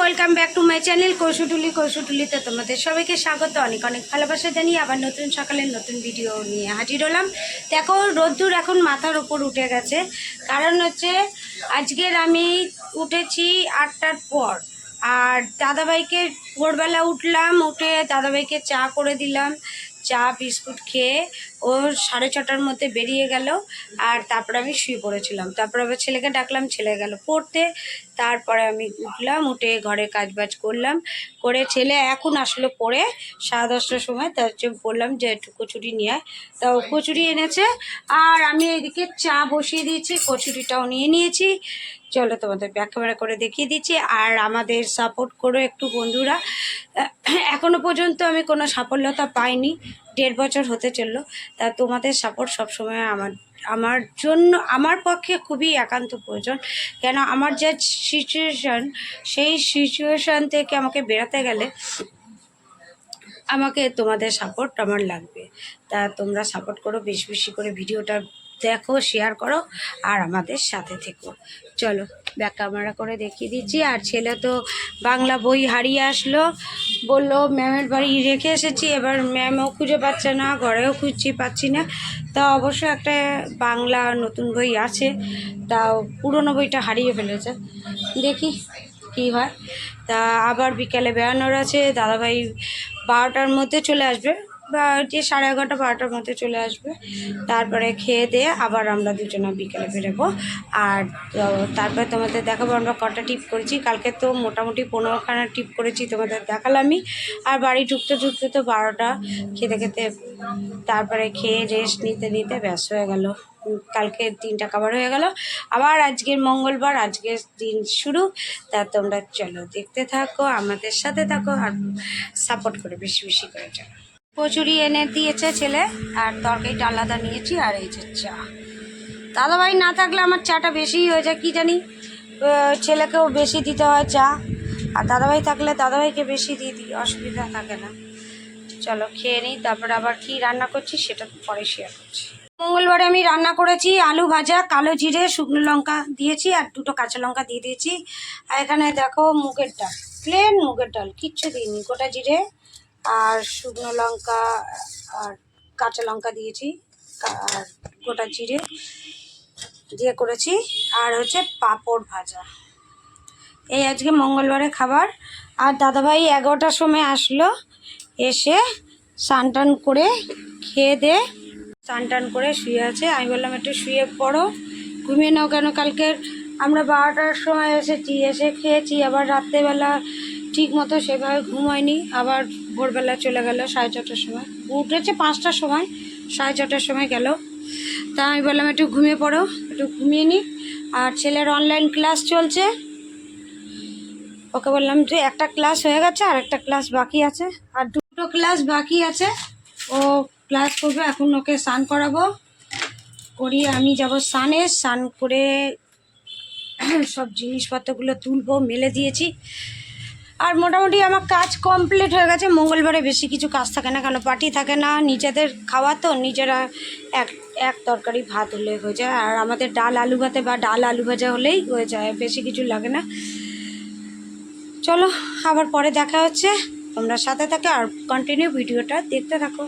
Welcome back to my channel Kaushutuli কৌশুটুলিতে তোমাদের সবাইকে স্বাগত, অনেক অনেক ভালোবাসা জানিয়ে আবার নতুন সকালের নতুন ভিডিও নিয়ে হাজির হলাম। দেখো, রোদ্দুর এখন মাথার ওপর উঠে গেছে। কারণ হচ্ছে, আজকের আমি উঠেছি আটটার পর। আর দাদাভাইকে ভোরবেলা উঠলাম, উঠে দাদাভাইকে চা করে দিলাম, চা, বিস্কুট খেয়ে ও সাড়ে ছটার মধ্যে বেরিয়ে গেল আর তারপরে আমি শুয়ে পড়েছিলাম। তারপরে আবার ছেলেকে ডাকলাম, ছেলে গেল পড়তে। তারপরে আমি উঠলাম, উঠে ঘরে কাজ বাজ করলাম। করে ছেলে এখন আসলো পড়ে, সাড়ে দশটার সময়। তার জন্য বললাম যে, একটু কচুরি নিয়ে আয়। তা ও কচুরি এনেছে। আর আমি এদিকে চা বসিয়ে দিয়েছি, কচুরিটাও নিয়ে নিয়েছি। চলো তোমাদের ব্যাক ক্যামেরা করে দেখিয়ে দিচ্ছি। আর আমাদের সাপোর্ট করো একটু বন্ধুরা। এখনও পর্যন্ত আমি কোনো সাফল্যতা পাইনি। দেড় বছর হতে চলল। তা তোমাদের সাপোর্ট সবসময় আমার আমার জন্য, আমার পক্ষে খুবই একান্ত প্রয়োজন। কেন আমার যে সিচুয়েশান সেই সিচুয়েশান থেকে আমাকে বেরাতে গেলে আমাকে তোমাদের সাপোর্ট আমার লাগবে। তা তোমরা সাপোর্ট করো, বেশি বেশি করে ভিডিওটা দেখো শেয়ার করো আর আমাদের সাথে থেকো। চলো ব্যাক ক্যামেরা করে দেখিয়ে দিচ্ছি। আর ছেলে তো বাংলা বই হারিয়ে আসলো। বলল ম্যামের বাড়ি রেখে এসেছি। এবার ম্যামও খুঁজে পাচ্ছে না, ঘরেও খুঁজছি পাচ্ছি না। তা অবশ্য একটা বাংলা নতুন বই আছে। তাও পুরনো বইটা হারিয়ে ফেলেছে। দেখি কি হয়। তা আবার বিকেলে বেড়ানোর আছে। দাদাভাই বারোটার মধ্যে চলে আসবে। বা যে সাড়ে এগারোটা, বারোটার মধ্যে চলে আসবে। তারপরে খেয়ে দিয়ে আবার আমরা দুজনে বিকেলে বেরোবো। আর তারপরে তোমাদের দেখাবো, আমরা কটা টিপ করেছি। কালকে তো মোটামুটি পনেরোখানা টিপ করেছি তোমাদের দেখালামই। আর বাড়ি ঢুকতে ঢুকতে তো বারোটা। খেতে খেতে তারপরে খেয়ে রেস্ট নিতে নিতে ব্যস্ত হয়ে গেল। কালকে দিনটা কাবার হয়ে গেল। আবার আজকের মঙ্গলবার, আজকের দিন শুরু। তা তোমরা চলো দেখতে থাকো, আমাদের সাথে থাকো আর সাপোর্ট করে বেশি বেশি করে চলো। কচুরি এনে দিয়েছে ছেলে, আর তরকারিটা আলাদা নিয়েছি, আর এই যে চা। দাদাভাই না থাকলে আমার চাটা বেশিই হয়ে যায়, কী জানি? ছেলেকেও বেশি দিতে হয় চা, আর দাদাভাই থাকলে দাদাভাইকে বেশি দিয়ে দিই, অসুবিধা থাকে না। চলো, খেয়ে নিই, তারপরে আবার কি রান্না করছি সেটা পরে শেয়ার করছি। মঙ্গলবারে আমি রান্না করেছি আলু ভাজা, কালো জিরে, শুকনো লঙ্কা দিয়েছি, আর দুটো কাঁচা লঙ্কা দিয়ে দিয়েছি। আর এখানে দেখো মুগের ডাল প্লেন মুগের ডাল, কিচ্ছু দিইনি, গোটা জিরে আর শুকনো লঙ্কা আর কাঁচা লঙ্কা দিয়েছি, আর গোটা জিরে দিয়ে করেছি। আর হচ্ছে পাঁপড় ভাজা। এই আজকে মঙ্গলবারে খাবার। আর দাদাভাই এগারোটার সময় আসলো, এসে স্নান টান করে খেয়ে দে, স্নান টান করে শুয়ে আছে। আমি বললাম, একটু শুয়ে পড়ো, ঘুমিয়ে নাও কেন? কালকের আমরা বারোটার সময় এসেছি, এসে খেয়েছি। আবার রাত্রেবেলা ঠিক মতো সেভাবে ঘুম হয়নি আবার ভোরবেলা চলে গেল সাড়ে ছটার সময়। উঠেছে পাঁচটার সময়, সাড়ে ছটার সময় গেল। তা আমি বললাম, একটু ঘুমিয়ে পড়ো, একটু ঘুমিয়ে নি। আর ছেলের অনলাইন ক্লাস চলছে। ওকে বললাম যে একটা ক্লাস হয়ে গেছে, আর একটা ক্লাস বাকি আছে। আর দুটো ক্লাস বাকি আছে। ও ক্লাস করবে, এখন ওকে স্নান করাবো। করিয়ে আমি যাব স্নানে। স্নান করে সব জিনিসপত্রগুলো তুলবো, মেলে দিয়েছি। আর মোটামুটি আমার কাজ কমপ্লিট হয়ে গেছে। মঙ্গলবারে বেশি কিছু কাজ থাকে না কেন? পার্টি থাকে না। নিজেদের খাওয়া তো নিজেরা এক এক তরকারি ভাত হলে হয়ে যায়। আর আমাদের ডাল আলু ভাতে বা ডাল আলু ভাজা হলেই হয়ে যায়। বেশি কিছু লাগে না। চলো, আবার পরে দেখা হচ্ছে। তোমরা সাথে থাকে আর কন্টিনিউ ভিডিওটা দেখতে থাকো।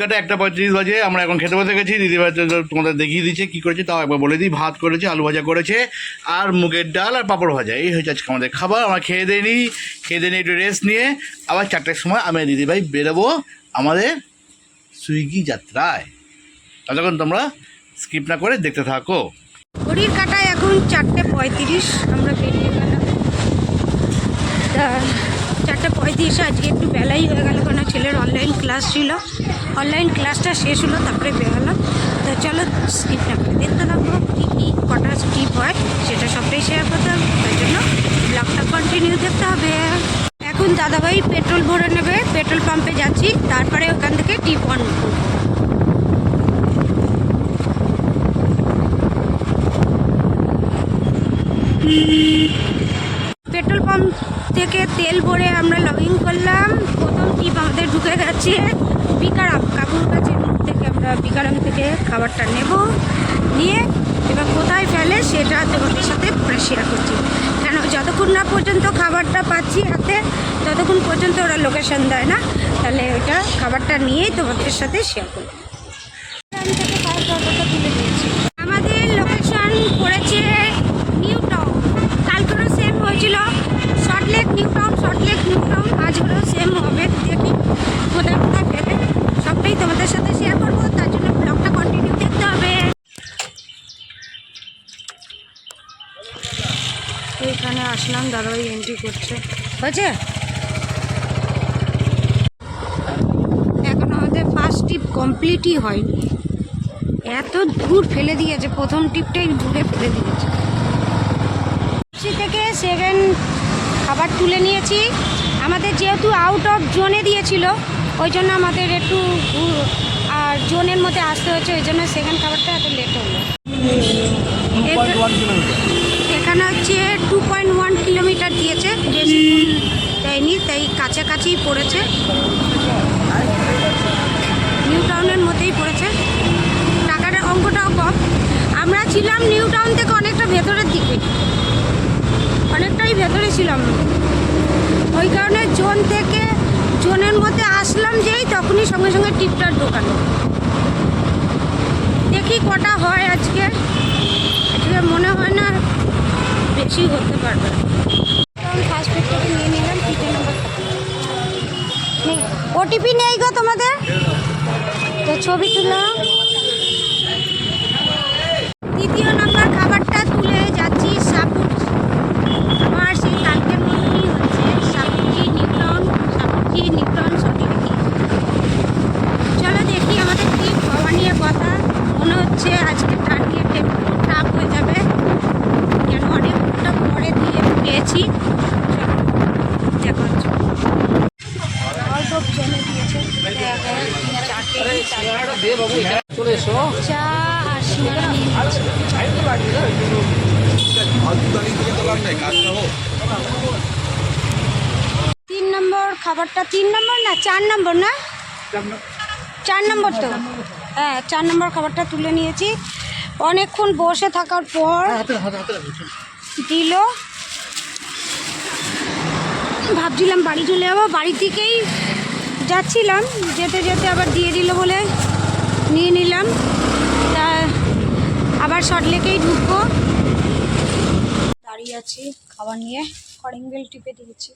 কাটা একটা পঁয়ত্রিশ বাজে, আমরা এখন খেতে বসে গেছি, দিদিভাই তোমাদের দেখিয়ে দিচ্ছে কী করেছে, তাও একবার বলে দিই, ভাত করেছে, আলু ভাজা করেছে, আর মুগের ডাল আর পাঁপড় ভাজা। এই হয়েছে আজকে আমাদের খাবার, আমরা খেয়ে দিয়ে নিই, খেয়ে দিয়ে একটু রেস্ট নিয়ে আবার চারটের সময় আমি দিদিভাই বেরোবো আমাদের সুইগি যাত্রায়। ততক্ষণ তোমরা স্কিপ না করে দেখতে থাকো। ঘড়ির কাটায় এখন চারটে পঁয়ত্রিশ, আমরা বেরিয়ে গেলাম তা পঁয়ত্রিশে আজকে একটু বেলাই হয়ে গেল কারণ ছেলের অনলাইন ক্লাস ছিল। অনলাইন ক্লাসটা শেষ হলো, তারপরে বেরোলাম তো চলো করে। দেখতে থাকব কী কী কটা স্কিপ হয়, সেটা সবটাই শেয়ার করতে হবে। তার জন্য ব্লগটা কন্টিনিউ দেখতে হবে। এখন দাদাভাই পেট্রোল ভরে নেবে পেট্রোল পাম্পে যাচ্ছি তারপরে ওখান থেকে টিপ অন করব পেট্রোল পাম্প থেকে তেল ভরে আমরা লগিং করলাম প্রথম টিপ আমাদের ঢুকে গেছে বিকারাম থেকে খাবারটা নেব, নিয়ে এবার কোথায় ফেলে সেটা তোমাদের সাথে শেয়ার করছি। কেন? যতক্ষণ না পর্যন্ত খাবারটা পাচ্ছি হাতে, ততক্ষণ পর্যন্ত ওরা লোকেশন দেয় না। তাহলে ওইটা খাবারটা নিয়েই তোমাদের সাথে শেয়ার করব আমি থেকে খাবার দাবারটা তুলে দিয়েছি আমাদের লোকেশন পড়েছে নিউ টাউন কালকেরও সেম হয়েছিল শর্টলেক নিউ টাউন শর্টলেক নিউ টাউন আজকেরও সেম হবে দেখি কোথায় কোথায় ফেলে সবটাই তোমাদের সাথে শেয়ার করব তার জন্য ব্লগটা কন্টিনিউ দেখতে হবে এইখানে আসলাম দাদাভাই এন্ট্রি করছে। হয়েছে? এখন আমাদের ফার্স্ট টিপ কমপ্লিটই হয়নি। এত দূর ফেলে দিয়েছে প্রথম টিপটাই দূরে ফেলে দিয়েছে। থেকে সেকেন্ড খাবার তুলে নিয়েছি। আমাদের যেহেতু আউট অফ জোনে দিয়েছিল ওই জন্য আমাদের একটু আর জোনের মধ্যে আসতে হয়েছে ওই জন্য সেকেন্ড খাবারটা এত লেট হলো। এখানে হচ্ছে টু পয়েন্ট ওয়ান কিলোমিটার দিয়েছে। দেয়নি তাই কাছাকাছিই পড়েছে। নিউ টাউনের মধ্যেই পড়েছে। টাকাটা অঙ্কটাও কম। আমরা ছিলাম নিউ টাউন থেকে অনেকটা ভেতরের দিকে। অনেকটাই ভেতরে ছিলাম। ওই কারণে জোন থেকে জোনের মধ্যে আসলাম যেই তখনই সঙ্গে সঙ্গে টিপটার দোকান দেখি কটা হয় আজকে। আজকে মনে হয় না বেশি করতে পারবে নম্বর ওটিপি নেই। গো তোমাদের? তো ছবি তুললাম দ্বিতীয় নম্বর খাবারটা তুলে যাচ্ছি সাপুর আমার সেই কালকের মতনই হচ্ছে সাপুরজি নিউটন সাপুরজি নিউটন সঠিক চলো দেখি আমাদের কি খাওয়া নিয়ে কথা মনে হচ্ছে আজকে টার্গেট একটু টাফ হয়ে যাবে কেন অনেকটা পরে দিয়ে পেয়েছি চলো দেখো অল্প জেনে দিয়েছে চা আর সিঙ্গারা নিয়ে নিয়েছি। তিন নম্বর খাবারটা তিন নম্বর না চার নম্বর না? চার নম্বর তো। হ্যাঁ চার নম্বর খাবারটা তুলে নিয়েছি। অনেকক্ষণ বসে থাকার পর দিল। ভাবছিলাম বাড়ি চলে যাব। বাড়ির দিকেই যাচ্ছিলাম। যেতে যেতে আবার দিয়ে দিল বলে নিয়ে নিলাম। আবার শর্টলেকেই ঢুকবো। দাঁড়িয়ে আছি খাবার নিয়ে বেল টিপে দিয়েছি।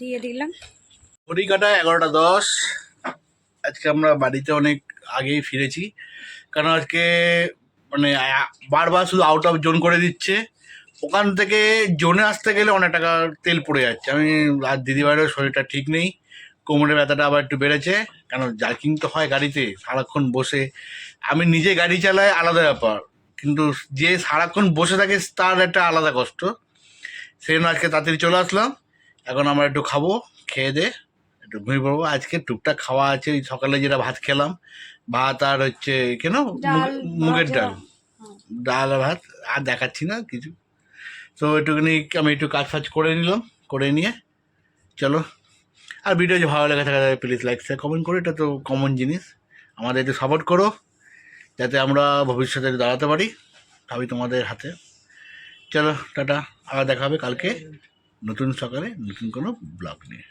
দিয়ে দিলাম। ঘড়ি কাটা এগারোটা দশ। আজকে আমরা বাড়িতে অনেক আগেই ফিরেছি। কারণ আজকে মানে বারবার শুধু আউট অফ জোন করে দিচ্ছে। ওখান থেকে জোনে আসতে গেলে অনেক টাকা তেল পড়ে যাচ্ছে। আমি আর দিদিভাইয়েরও শরীরটা ঠিক নেই। কোমরের ব্যথাটা আবার একটু বেড়েছে কেন জার্কিং তো হয় গাড়িতে সারাক্ষণ বসে। আমি নিজে গাড়ি চালাই আলাদা ব্যাপার। কিন্তু যে সারাক্ষণ বসে থাকে তার একটা আলাদা কষ্ট। সেই জন্য আজকে তাড়াতাড়ি চলে আসলাম। এখন আমরা একটু খাব খেয়ে দে একটু ঘুমিয়ে পড়ব। আজকে টুকটাক খাওয়া আছে ওই সকালে যেটা ভাত খেলাম। ভাত আর হচ্ছে কেন? মুগের ডাল। ডাল আর ভাত আর দেখাচ্ছি না কিছু। তো একটুখানি আমি একটু কাজ ফাজ করে নিলাম করে নিয়ে চলো। আর ভিডিও যদি ভালো লেগে থাকে প্লিজ লাইক শেয়ার কমেন্ট করো। এটা তো কমন জিনিস। আমাদের একটু সাপোর্ট করো, যাতে আমরা ভবিষ্যতে দাঁড়াতে পারি ভাবি তোমাদের হাতে। চলো, টাটা। আবার দেখা হবে কালকে নতুন সকালে, নতুন কোনো ব্লগ নিয়ে।